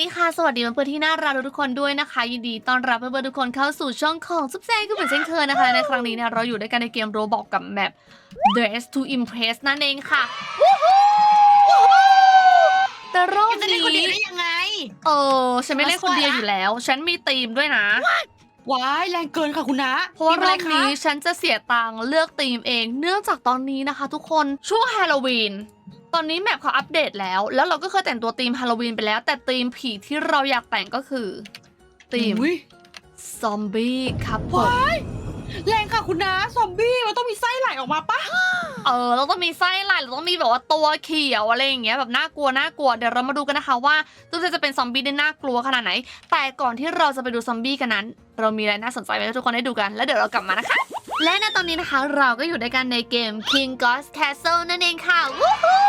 ดีค่ะ สวัสดีเพื่อนๆที่น่ารักทุกคนด้วยนะคะ ยินดีต้อนรับเพื่อนๆทุกคนเข้าสู่ช่องของซุปแซงก็เหมือนเช่นเคยนะคะ ในครั้งนี้เนี่ยเราอยู่ด้วยกันในเกมโรบอกกับแมป Dress to Impress นั่นเองค่ะวู้ฮู้วู้ฮู้แต่รอบจะเล่นคนเดีนี้ยวได้ยังไง เออฉันไม่เล่นคนเดียวอยู่แล้ว ฉันมีธีมด้วยนะ ว้ายแรงเกินค่ะคุณนะเพราะว่ามีรอะอไรบคะนี้ฉันจะเสียตังค์เลือกธีมเอง เนื่องจากตอนนี้นะคะ ทุกคนช่วงฮาโลวีน ตอนนี้แมปเขาอัปเดตแล้ว แล้วเราก็เคยแต่งตัวธีมฮาโลวีนไปแล้ว แต่ธีมผีที่เราอยากแต่งก็คือธีมอุ๊ยซอมบี้ครับผมว้ายแรงค่ะคุณนะซอมบี้มันต้องมีไส้ไหลออกมาปะเออเราต้องมีไส้ลายเราต้องมีแบบว่าตัวเขียวอะไรอย่างเงี้ยแบบน่ากลัวน่ากลัวเดี๋ยวเรามาดูกันนะคะว่าตัวจะเป็นซอมบี้ได้น่ากลัวขนาดไหน แต่ก่อนที่เราจะไปดูซอมบี้กันนั้น เรามีอะไรน่าสนใจไว้ให้ทุกคนได้ดูกัน แล้วเดี๋ยวเรากลับมานะคะ และในตอนนี้นะคะเราก็อยู่ด้วยกันในเกม King God Castle นั่นเองค่ะวู้ฮู้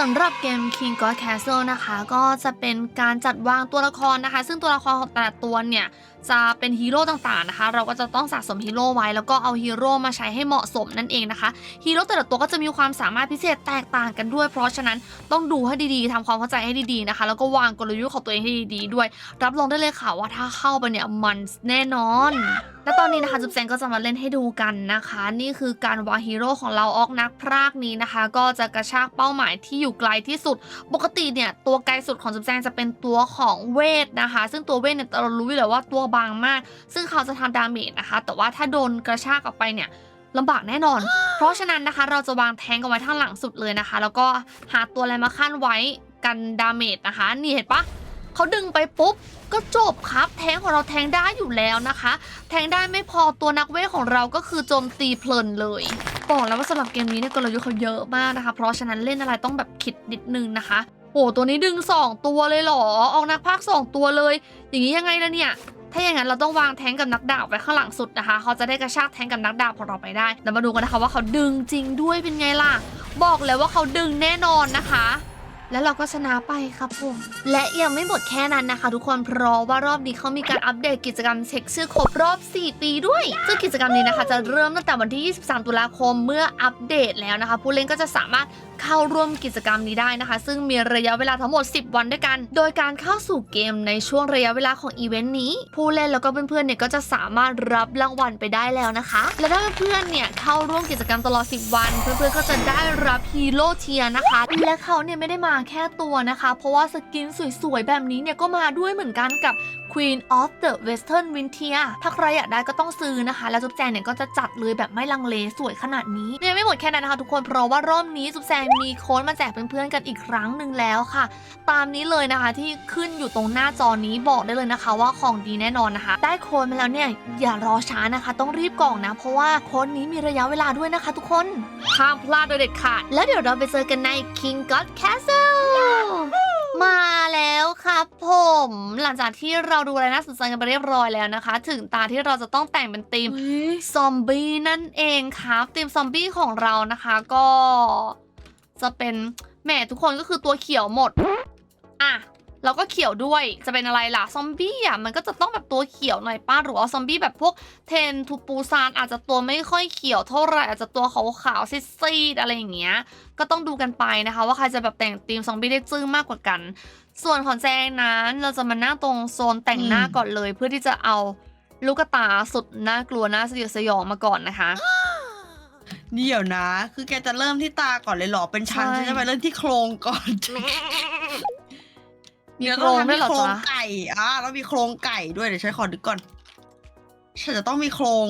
สำหรับเกม King God Castle นะคะ ก็จะเป็นการจัดวางตัวละครนะคะ ซึ่งตัวละครของแต่ละตัวเนี่ย จะเป็นฮีโร่ต่างๆนะคะ เราก็จะต้องสะสมฮีโร่ไว้แล้วก็เอาฮีโร่มาใช้ให้เหมาะสมนั่นเองนะคะฮีโร่แต่ละตัวก็จะมีความสามารถพิเศษแตกต่างกันด้วย เพราะฉะนั้นต้องดูให้ดีๆทำความเข้าใจให้ดีๆนะคะ แล้วก็วางกลยุทธ์ของตัวเองให้ดีๆด้วย รับรองได้เลยค่ะว่าถ้าเข้าไปเนี่ยมันแน่นอน และตอนนี้นะคะจุ๊บแจงก็จะมาเล่นให้ดูกันนะคะ นี่คือการวางฮีโร่ของเราออกนักพรากนี้นะคะ ก็จะกระชากเป้าหมายที่อยู่ไกลที่สุด ปกติเนี่ยตัวไกลสุดของจุ๊บแจงจะเป็นตัวของเวทนะคะ ซึ่งตัวเวทเนี่ยเรารู้อยู่แล้วว่าตัวบางมาก ซึ่งเขาจะทำดาเมจนะคะ แต่ว่าถ้าโดนกระชากออกไปเนี่ยลำบากแน่นอน เพราะฉะนั้นนะคะ เราจะวางแทงกันไว้ข้างหลังสุดเลยนะคะ แล้วก็หาตัวอะไรมาขั้นไว้กันดาเมจนะคะ นี่เห็นปะเขาดึงไปปุ๊บก็จบครับ แทงของเราแทงได้อยู่แล้วนะคะ แทงได้ไม่พอตัวนักเวทของเราก็คือโจมตีเพลินเลยบอกแล้วว่าสำหรับเกมนี้เนี่ยกลยุทธ์เขาเยอะมากนะคะ เพราะฉะนั้นเล่นอะไรต้องแบบคิดนิดนึงนะคะโอ้ตัวนี้ดึง 2 ตัวเลยเหรอ ออกนักพากย์2ตัวเลย อย่างนี้ยังไงล่ะเนี่ย ถ้าอย่างนั้นเราต้องวางแทงกับนักดาบไว้ข้างหลังสุดนะคะ เขาจะได้กระชากแทงกับนักดาบของเราไปได้แล้วมาดูกันนะคะว่าเขาดึงจริงด้วยเป็นไงล่ะ บอกเลยว่าเขาดึงแน่นอนนะคะแล้วเราก็ชนะไปครับผม และยังไม่หมดแค่นั้นนะคะ ทุกคนเพราะว่ารอบนี้เขามีการอัปเดตกิจกรรมเช็คชื่อครบรอบ 4 ปีด้วย ซึ่งกิจกรรมนี้นะคะ จะเริ่มตั้งแต่วันที่ 23 ตุลาคมเมื่ออัปเดตแล้วนะคะ ผู้เล่นก็จะสามารถเข้าร่วมกิจกรรมนี้ได้นะคะ ซึ่งมีระยะเวลาทั้งหมด 10 วันด้วยกัน โดยการเข้าสู่เกมในช่วงระยะเวลาของอีเวนต์นี้ ผู้เล่นแล้วก็เพื่อนๆเนี่ยก็จะสามารถรับรางวัลไปได้แล้วนะคะ และถ้าเพื่อนๆเนี่ยเข้าร่วมกิจกรรมตลอด 10 วัน เพื่อนๆก็จะได้รับฮีโร่เทียนะคะ และเขาเนี่ยไม่ได้มาแค่ตัวนะคะ เพราะว่าสกินสวยๆแบบนี้เนี่ยก็มาด้วยเหมือนกันกับ Queen of the Western w i n t e r ถ้าใครอยากได้ก็ต้องซื้อนะคะ แล้วจุ๊บแจงเนี่ยก็จะจัดเลยแบบไม่ลังเลสวยขนาดนี้เนี่ยงไม่หมดแค่นั้นนะคะ ทุกคนเพราะว่ารอบนี้จุ๊บแจงมีโค้ดมาแจกเพื่อนๆกันอีกครั้งหนึ่งแล้วค่ะ ตามนี้เลยนะคะที่ขึ้นอยู่ตรงหน้าจอนี้บอกได้เลยนะคะว่าของดีแน่นอนนะคะ ได้โค้ดมาแล้วเนี่ยอย่ารอช้านะคะ ต้องรีบกล่องนะ เพราะว่าโค้ดนี้มีระยะเวลาด้วยนะคะ ทุกคนห้ามพลาดโดยเด็ดขาดแล้วเดี๋ยวเราไปเจอกันใน King God Castle มาแล้วครับผม หลังจากที่เราดูอะไรน่าสนใจกันไปเรียบร้อยแล้วนะคะ ถึงตาที่เราจะต้องแต่งเป็นธีมซอมบี้นั่นเองครับทีมซอมบี้ของเรานะคะก็ จะเป็นแหมทุกคนก็คือตัวเขียวหมด อะ เราก็เขียวด้วยจะเป็นอะไรล่ะซอมบี้อะมันก็จะต้องแบบตัวเขียวหน่อยป้าหรือว่าซอมบี้แบบพวกเทนทูปูซานอาจจะตัวไม่ค่อยเขียวเท่าไหร่อาจจะตัวขาวๆซีดๆอะไรอย่างเงี้ยก็ต้องดูกันไปนะคะ ว่าใครจะแบบแต่งธีมซอมบี้ได้จึ้งมากกว่ากัน ส่วนของแจงนั้นเราจะมานั่งตรงโซนแต่งหน้าอืมก่อนเลย เพื่อที่จะเอาลูกตาสุดน่ากลัวน่าสยดสยองมาก่อนนะคะเดี๋ยวนะ คือแกจะเริ่มที่ตาก่อนเลยเหรอ เป็นชั้นใช่ฉันจะไปเริ่มที่โครงก่อน มีเดี๋ยวโครงต้องด้วยเหรอทำที่โครงจ๊ะ ไก่อะแล้วมีโครงไก่ด้วยเดี๋ยวฉันขอดึกก่อนฉันจะต้องมีโครง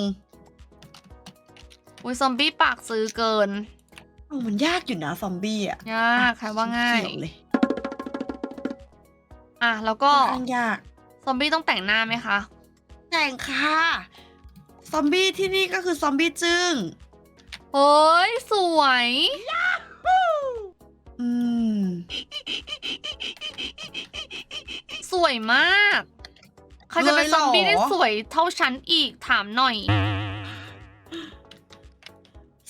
อุ้ยซอมบี้ปากซื้อเกินโอ้มันยากอยู่นะซอมบี้อะยากใครว่าง่ายเขียวเลยอะ แล้วก็ค่อนข้างยาก ซอมบี้ต้องแต่งหน้าไหมคะ แต่งค่ะ ซอมบี้ที่นี่ก็คือซอมบี้จึ้ง เฮ้ย สวย อืม สวยมากใครจะเป็นเลยเหซรออมบี้ได้สวยเท่าฉันอีกถามหน่อย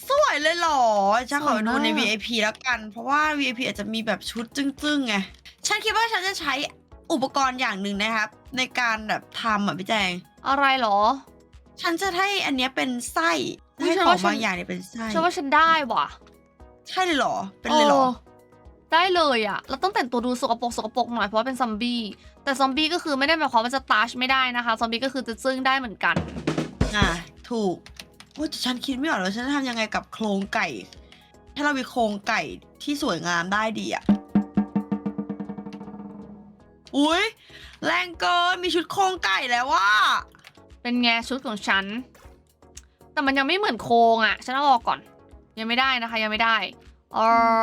สวยเลยเหรอฉันขอสวยดูมากใน VIP แล้วกัน เพราะว่า VIP อาจจะมีแบบชุดจึ้งๆไงฉันคิดว่าฉันจะใช้อุปกรณ์อย่างหนึ่งนะครับ ในการแบบทำอะพี่แจง อะไรเหรอ ฉันจะให้อันเนี้ยเป็นไส้อุ๊ยให้ฉันของว่าฉันบางอย่างเนี่ยเป็นไส้ฉันว่าฉันได้ว่ะ ใช่เลยเหรอ เป็นเลยเหรอออ ได้เลยอะเราต้องแต่งตัวดูสกปรกสกปรกหน่อยเพราะว่าเป็นซอมบี้ แต่ซอมบี้ก็คือไม่ได้หมายความว่าจะตัชไม่ได้นะคะ ซอมบี้ก็คือจะซึ่งได้เหมือนกัน อะถูกโอ้ยแต่ฉันคิดไม่ออกเลยฉันจะทำยังไงกับโครงไก่ ถ้าเรามีโครงไก่ที่สวยงามได้ดีอะอุ้ยแรงเกินมีชุดโครงไก่แล้วว่า เป็นไงชุดของฉัน แต่มันยังไม่เหมือนโครงอะฉันเอาออกก่อน ยังไม่ได้นะคะ ยังไม่ได้ เอ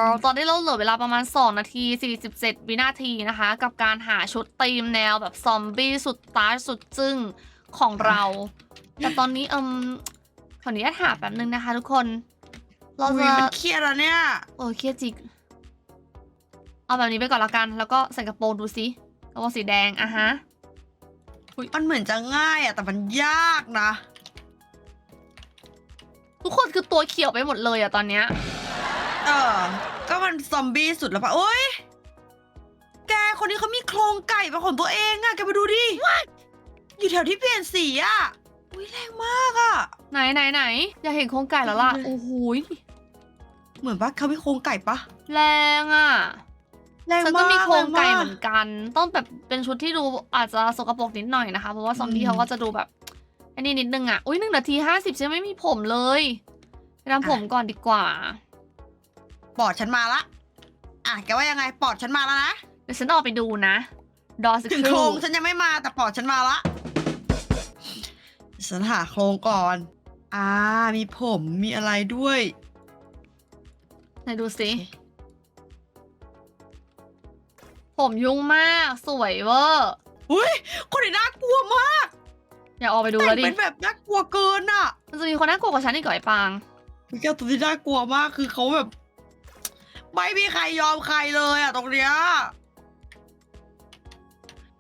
อตอนนี้เราเหลือเวลาประมาณ 2 นาที 47 วินาทีนะคะ กับการหาชุดธีมแนวแบบซอมบี้สุดตาร์สุดจึ้งของเรา แต่ตอนนี้เอิมขออนุญาตหาแป๊บนึงนะคะทุกคน เราอุ้จะยมันเครียดแล้วเนี่ยโอ้ยเครียดจิก เอาแบบนี้ไปก่อนละกัน แล้วก็ใส่กระโปรงดูสิกระโปรงสีแดงอะฮะมันเหมือนจะง่ายอะแต่มันยากนะ ทุกคนคือตัวเขียวไปหมดเลยอะตอนเนี้ย เออ ก็มันซอมบี้สุดแล้วปะโอ้ยแกคนนี้เขามีโครงไก่เป็นของตัวเองอะแกมาดูดิ อยู่แถวที่เปลี่ยนสีอะอุ้ยแรงมากอะไหนไหนไหนอยากเห็นโครงไก่แล้วล่ะดูดิโอ้โหยเหมือนว่าเขามีโครงไก่ปะแรงอะแรงฉันมากก็มีโครงไก่แาเหมือนกัน ต้องแบบเป็นชุดที่ดูอาจจะสกปรกนิดหน่อยนะคะ เพราะว่าซอมบี้อืมเขาก็จะดูแบบอันนี้นิดนึงอะอุ้ยหนึ่งนาทีห้าสิบฉันไม่มีผมเลยไปทำผมก่อนดีกว่า ปอดฉันมาละ อะแกว่ายังไงปอดฉันมาแล้วนะเดี๋ยวฉันออกไปดูนะดอสถึงคโครรูงฉันยังไม่มาแต่ปอดฉันมาละฉันหาโครงก่อน อ่า มีผมมีอะไรด้วย ไหนดูสิ ผมยุ่งมาก สวยเวอร์ อุ้ยคนนี้น่ากลัวมากอย่าออกไปดูแต่แล้วงดิเป็นแบบน่ากลัวเกินอะ มันจะมีคนน่ากลัวกว่าฉันอีกเหรอไอ้ปาง พี่แก้วตัวที่น่ากลัวมากคือเขาแบบ ไม่มีใครยอมใครเลยอะตรงเนี้ย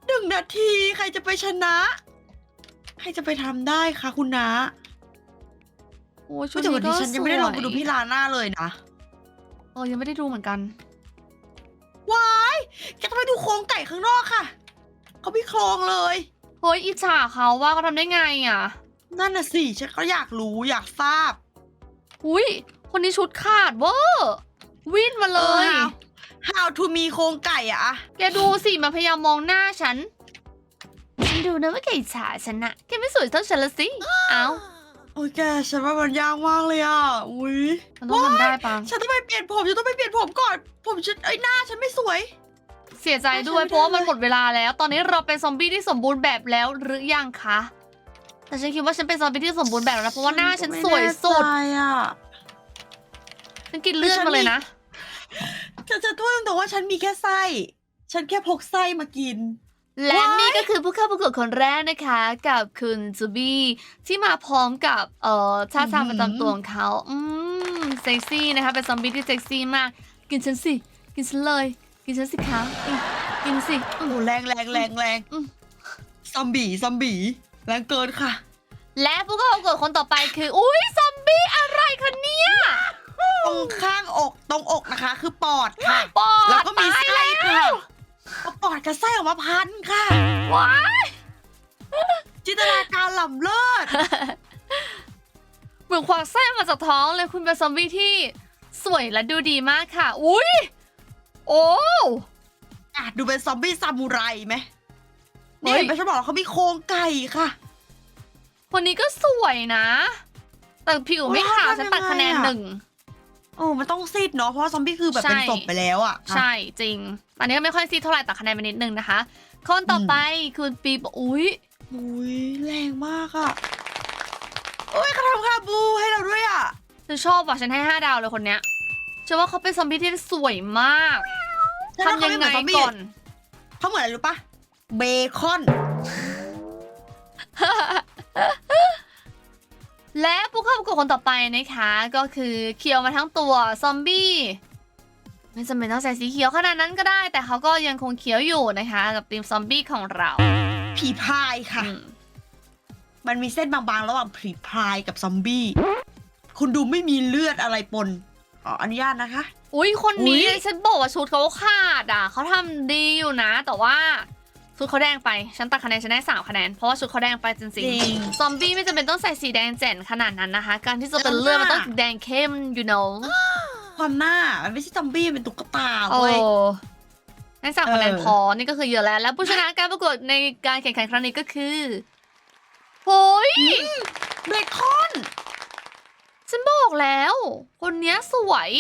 หนึ่งนาทีใครจะไปชนะ ใครจะไปทำได้คะคุณนะโอ้ยชุดแต่วันนี้นี้ก็ฉันยังไม่ได้ลงไปดูพี่สวยลาน่าเลยนะเออยังไม่ได้ดูเหมือนกันว้ายแกต้องไปดูโครงไก่ข้างนอกค่ะเขามีโครงเลย เฮ้ยอิจฉาเขาว่าเขาทำได้ไงอะ นั่นน่ะสิฉันก็อยากรู้อยากทราบ อุ้ยคนนี้ชุดขาดเวอร์ วิ่นมาเลยออ how how to มีโครงไก่อะอะแกดูสิมาพยายามมองหน้าฉัน ฉันดูนะว่าแกอิจฉาฉันนะแกไม่สวยเท่าฉันละสิ เอ้า โอ้ยแกฉันว่ามันยากมากเลยอะอุ้ยมันต้องทำได้ปังฉันต้องไปเปลี่ยนผม ฉันต้องไปเปลี่ยนผมก่อน ผมฉันไอ้ยหน้าฉันไม่สวย เสียใจด้วยฉันไม่ได้เพราะว่ามันหมดเวลาแล้ว ตอนนี้เราเป็นซอมบี้ที่สมบูรณ์แบบแล้วหรือยังคะ แต่ฉันคิดว่าฉันเป็นซอมบี้ที่สมบูรณ์แบบแล้วนะเพราะว่าหน้าฉันสวยสุด ไม่แน่ใจอะ ฉันกินเลือดมาเลยนะฉันจะพูดตรงๆว่าฉันมีแค่ไส้ ฉันแค่พกไส้มากิน และว้ายนี่ก็คือผู้เข้าประกวดคนแรกนะคะ กับคุณจูบี้ที่มาพร้อมกับเอ่อท่าทางประจำตัวของเขาอืมเซ็กซี่นะคะเป็นซอมบี้ที่เซ็กซี่มาก กินฉันสิ กินฉันเลย กินฉันสิคะอืมกินสิอืม โอ้แรงแรงแรงแรงอืม ซอมบี้ซอมบี้แรงเกินค่ะ และผู้เข้าประกวดคนต่อไปคือ อุ้ยซอมบี้อะไรคะเนี่ย ตรงข้างอกตรงอกนะคะ คือปอดค่ะ ปอดแล้วก็มีตายไส้แล้ค่ะว เอาปอดกับไส้ออกมาพันค่ะ ว้ายจินตนาการหล่ำเลิศ เหมือนควักไส้มาจากท้องเลยคุณเป็นซอมบี้ที่สวยและดูดีมากค่ะ อุ้ยโอ้อะดูเป็นซอมบี้ซามูไรไหมเฮ้นี่ยเห็นไหมฉันบอกแล้วเขามีโครงไก่ค่ะ คนนี้ก็สวยนะ แต่ผิวไม่ขาวโอ้ยฉันตัดคะแนนทำยังไงอะหนึ่ง โอ้มันต้องซีดเนาะเพราะว่าซอมบี้คือแบบใช่เป็นศพไปแล้วอะใช่จริง อันนี้ก็ไม่ค่อยซีดเท่าไหร่ตัดคะแนนไปนิดนึงนะคะ คนต่อไปคุณปีบอุ้ยอุ้ยแรงมากอะโอ้ยเขาทำคาบูให้เราด้วยอะฉันชอบว่ะฉันให้ห้าดาวเลยคนเนี้ยเชื่อว่าเขาเป็นซอมบี้ที่สวยมากฉันว่าทำเขายังไม่ไงเหมือนซอมบี้ก่อน เขาเหมือนอะไรรู้ปะเบคอน และผู้เข้าประกวดคนต่อไปนะคะ ก็คือเคียวมาทั้งตัวซอมบี้ไม่จำเป็นต้องใส่สีเขียวขนาดนั้นก็ได้ แต่เขาก็ยังคงเขียวอยู่นะคะ กับทีมซอมบี้ของเรา ผีพายค่ะอืมมันมีเส้นบางๆ ระหว่างผีพายกับซอมบี้คุณดูไม่มีเลือดอะไรปนขออนุญาตนะคะ อุ้ยคนนี้อุ๊ยฉันบอกว่าชุดเขาขาดอะเขาทำดีอยู่นะ แต่ว่า ชุดเขาแดงไป ฉันตัดคะแนนฉันได้สามคะแนน เพราะว่าชุดเขาแดงไปจริง ๆซอมบี้ไม่จำเป็นต้องใส่สีแดงแจ่นขนาดนั้นนะคะ การที่จะเป็นเลือดมันต้องแดงเข้ม you know ความหน้ามันไม่ใช่ซอมบี้เป็นตุ๊กตาโอ้เว้ย นั่นสามคะแนนเออ พอ นี่ก็คือเยอะแล้ว แล้วผู้ชนะการประกวดในการแข่งขันครั้งนี้ก็คือโอ้ยเบคอน ฉันบอกแล้ว คนเนี้ยสวย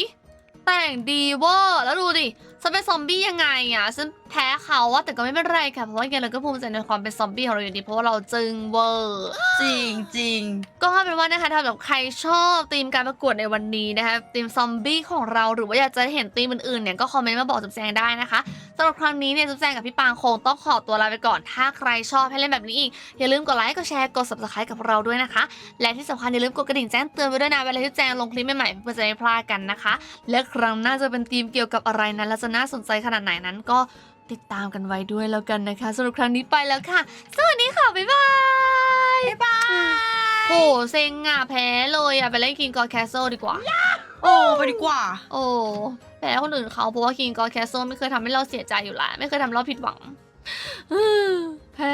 แต่งดีเวอร์ แล้วดูดิ ฉันเป็นซอมบี้ยังไงอะฉันแพ้เขาอะแต่ก็ไม่เป็นไรค่ะเพราะว่ายังไงเราก็ภูมิใจในความเป็นซอมบี้ของเราอยู่ดีเพราะว่าเราจึงเวอร์จริงจริงก็เอาเป็นว่านะคะถ้าแบบใครชอบธีมการประกวดในวันนี้นะคะธีมซอมบี้ของเราหรือว่าอยากจะเห็นธีมอื่นๆเนี่ยก็คอมเมนต์มาบอกจุ๊บแจงได้นะคะสำหรับครั้งนี้เนี่ยจุ๊บแจงกับพี่ปางคงต้องขอตัวลาไปก่อน ถ้าใครชอบให้เล่นแบบนี้อีกอย่าลืมกดไลค์กดแชร์กด subscribe กับเราด้วยนะคะ และที่สำคัญอย่าลืมกดกระดิ่งแจ้งเตือนไว้ด้วยนะเวลาที่แจงลงคลิปใหม่ๆเพื่อจะไม่พลาดกันนะคะ และครั้งหน้าจะเป็นธีมเกี่ยวกับอะไรนั้นและจะน่าสนใจขนาดไหนนั้นก็ติดตามกันไว้ด้วยแล้วกันนะคะสำหรับครั้งนี้ไปแล้วค่ะ สวัสดีค่ะ บ๊ายบาย บ๊ายบาย โอ้เซ็งอะแพ้เลยอะ ไปเล่นคิงกอแคสเซิลดีกว่า โอ้ไปดีกว่า โอ้แพ้คนอื่นเขาเพราะว่าคิงกอแคสเซิลไม่เคยทำให้เราเสียใจอยู่แล้วไม่เคยทำให้เราผิดหวังแพ้